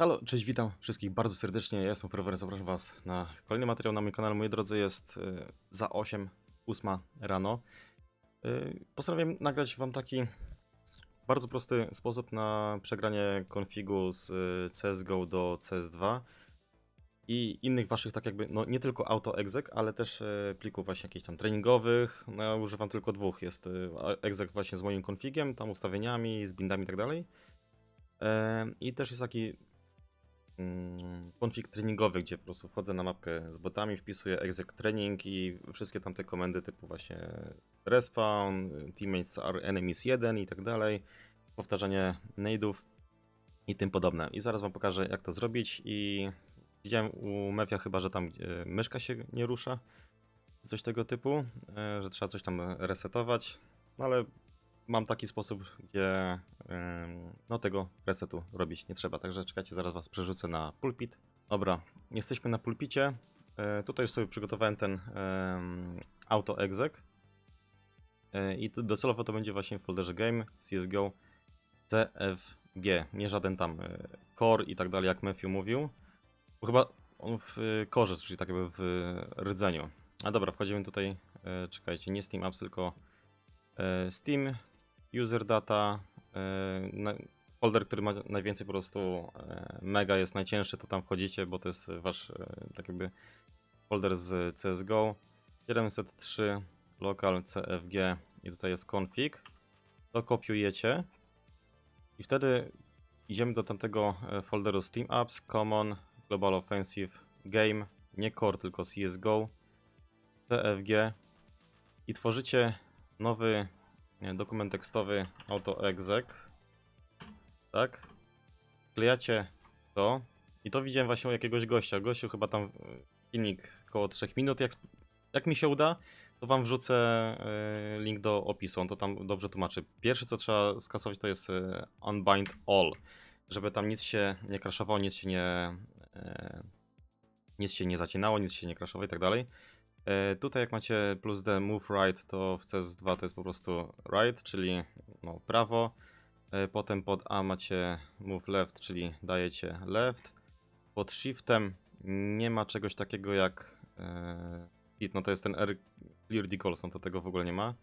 Halo, cześć, witam wszystkich bardzo serdecznie. Ja jestem Forever, zapraszam Was na kolejny materiał na moim kanale. Moi drodzy, jest y, za 8, 8 rano. Y, Postanowiłem nagrać Wam taki bardzo prosty sposób na przegranie konfigu z y, CSGO do CS2 i innych Waszych, tak jakby, no nie tylko auto-exec, ale też plików właśnie jakichś tam treningowych. No ja używam tylko dwóch. Jest exec właśnie z moim konfigiem, tam ustawieniami, z bindami i tak dalej. E, I też jest taki konfig treningowy, gdzie po prostu wchodzę na mapkę z botami, wpisuję exec training i wszystkie tamte komendy typu właśnie respawn, teammates are enemies 1 i tak dalej, powtarzanie nade'ów i tym podobne. I zaraz wam pokażę jak to zrobić i widziałem u Mefia chyba, że tam myszka się nie rusza, coś tego typu, e, że trzeba coś tam resetować, no ale mam taki sposób, gdzie no tego resetu robić nie trzeba. Także czekajcie, zaraz was przerzucę na pulpit. Dobra, jesteśmy na pulpicie. E, tutaj już sobie przygotowałem ten auto exec. E, I docelowo to będzie właśnie w folderze game CSGO CFG. Nie żaden tam e, core i tak dalej, jak Matthew mówił. Bo chyba on w e, core, czyli tak jakby w rdzeniu. A dobra, wchodzimy tutaj. Czekajcie, nie Steam Apps, tylko Steam, user data, e, folder, który ma najwięcej po prostu e, mega jest najcięższy, to tam wchodzicie, bo to jest wasz e, tak jakby folder z CSGO. 703 local CFG i tutaj jest config. To kopiujecie i wtedy idziemy do tamtego folderu Steam Apps, Common, Global Offensive, Game, nie Core, tylko CSGO, CFG i tworzycie nowy dokument tekstowy autoexec. Tak? Klejacie to. I to widziałem właśnie u jakiegoś gościa. Gościu chyba tam y, filmik około 3 minut. Jak, jak mi się uda, to wam wrzucę y, link do opisu. On to tam dobrze tłumaczy. Pierwsze co trzeba skasować to jest y, unbind all. Żeby tam nic się nie crashowało, nic się nie. nic się nie zacinało, nic się nie crashowało i tak dalej. E, Tutaj jak macie plus D move right, to w CS2 to jest po prostu right, czyli no, prawo. E, Potem pod A macie move left, czyli dajecie left. Pod shiftem nie ma czegoś takiego jak e, hit, no to jest ten R clear decolson, to tego w ogóle nie ma.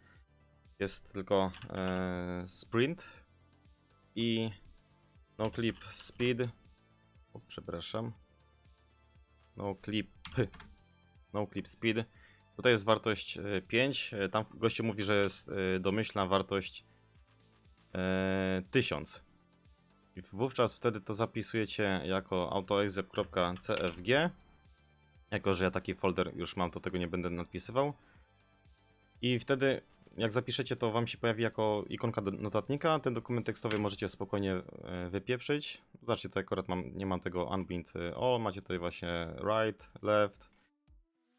Jest tylko sprint i no clip speed. O, przepraszam. No clip no clip speed. Tutaj jest wartość e, 5. e, Tam gościu mówi, że jest e, domyślna wartość e, 1000. I wówczas wtedy to zapisujecie jako autoexec.cfg. Jako, że ja taki folder już mam, to tego nie będę nadpisywał. I wtedy, jak zapiszecie, to wam się pojawi jako ikonka do notatnika. Ten dokument tekstowy możecie spokojnie e, wypieprzyć. Zobaczcie, tutaj akurat mam, nie mam tego unbind. e, O, macie tutaj właśnie right, left.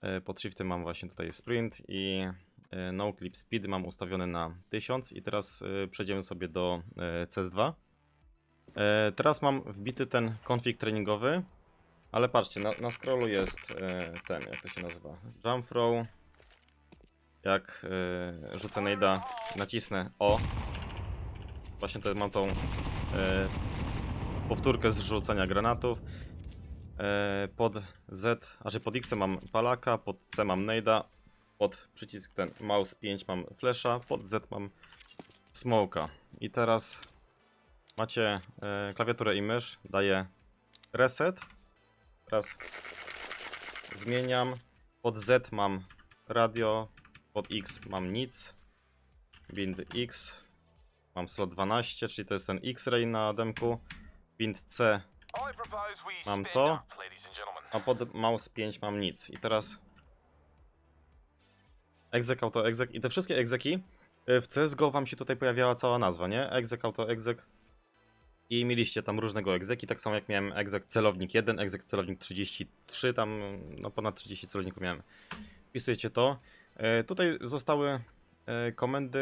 E, Pod shiftem mam właśnie tutaj sprint i e, no clip speed mam ustawiony na 1000 i teraz e, przejdziemy sobie do e, CS2. E, Teraz mam wbity ten config treningowy, ale patrzcie, na, na scrollu jest ten, jak to się nazywa, jump throw. Jak rzucę nade'a, nacisnę O. Właśnie tutaj mam tą powtórkę z rzucania granatów. E, Pod Z, że pod X mam palaka, pod C mam nade'a, pod przycisk ten mouse 5 mam flasha, pod Z mam smoka. I teraz macie e, klawiaturę i mysz, daję reset. Teraz zmieniam. Pod Z mam radio, pod X mam nic. Bind X. Mam slot 12, czyli to jest ten X-ray na demku. Bind C Mam to. a pod mouse 5 mam nic. I teraz exec, auto, exec i te wszystkie exeki y, w CSGO wam się tutaj pojawiała cała nazwa, nie? Exec, auto, exec i mieliście tam różnego exeki, tak samo jak miałem exec celownik 1, exec celownik 33, tam no ponad 30 celowników miałem. Wpisujecie to. Y, Tutaj zostały y, komendy,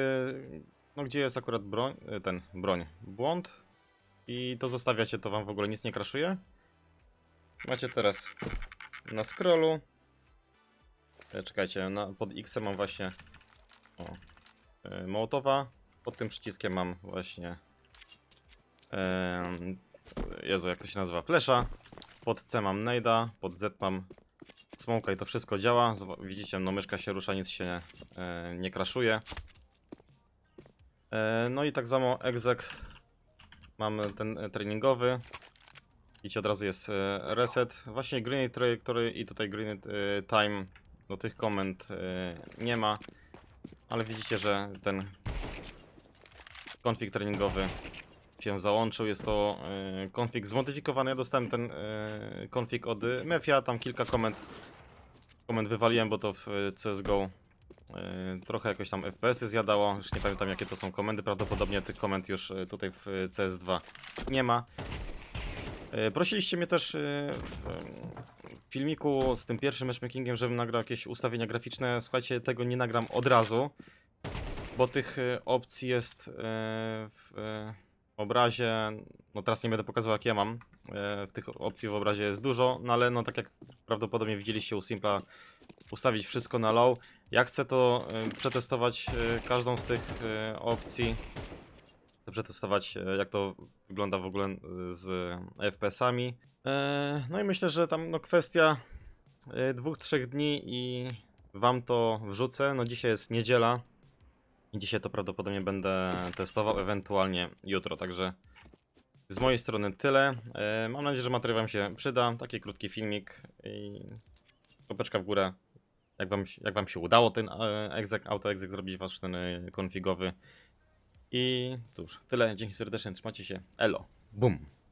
no gdzie jest akurat broń, ten, broń, błąd i to zostawiacie, to wam w ogóle nic nie crashuje. Macie teraz na scrollu. E, Czekajcie, na, pod X mam właśnie o, e, Mołotowa. Pod tym przyciskiem mam właśnie em, Jezu, jak to się nazywa? Flesza. Pod C mam Nade'a, pod Z mam Smoka i to wszystko działa. Widzicie, no myszka się rusza, nic się e, nie kraszuje. E, no i tak samo exec. Mam ten e, treningowy. Widzicie, od razu jest e, reset. Właśnie grenade trajectory i tutaj grenade e, time do tych komend nie ma. Ale widzicie, że ten konfig treningowy się załączył. Jest to konfig zmodyfikowany. Ja dostałem ten konfig od Mefia. Tam kilka komend, komend wywaliłem, bo to w CSGO trochę jakoś tam FPS-y zjadało. Już nie pamiętam jakie to są komendy. Prawdopodobnie tych komend już e, tutaj w e, CS2 nie ma. E, Prosiliście mnie też e, w e, filmiku z tym pierwszym matchmakingiem, żebym nagrał jakieś ustawienia graficzne. Słuchajcie, tego nie nagram od razu, bo tych e, opcji jest e, w e, obrazie. No teraz nie będę pokazywał, jak ja mam. E, W tych opcji w obrazie jest dużo, no ale no tak jak prawdopodobnie widzieliście u Simpla, ustawić wszystko na low. Ja chcę to e, przetestować e, każdą z tych e, opcji. Przetestować, jak to wygląda w ogóle z FPS-ami. E, No i myślę, że tam no, kwestia dwóch, trzech dni i wam to wrzucę. No dzisiaj jest niedziela i dzisiaj to prawdopodobnie będę testował, ewentualnie jutro, także z mojej strony tyle. E, Mam nadzieję, że materiał wam się przyda. Taki krótki filmik i kopeczka w górę. Jak wam, jak wam się udało ten exec, auto exec zrobić wasz ten e, konfigowy. I cóż, tyle. Dzięki serdecznie, trzymajcie się. Elo. Bum.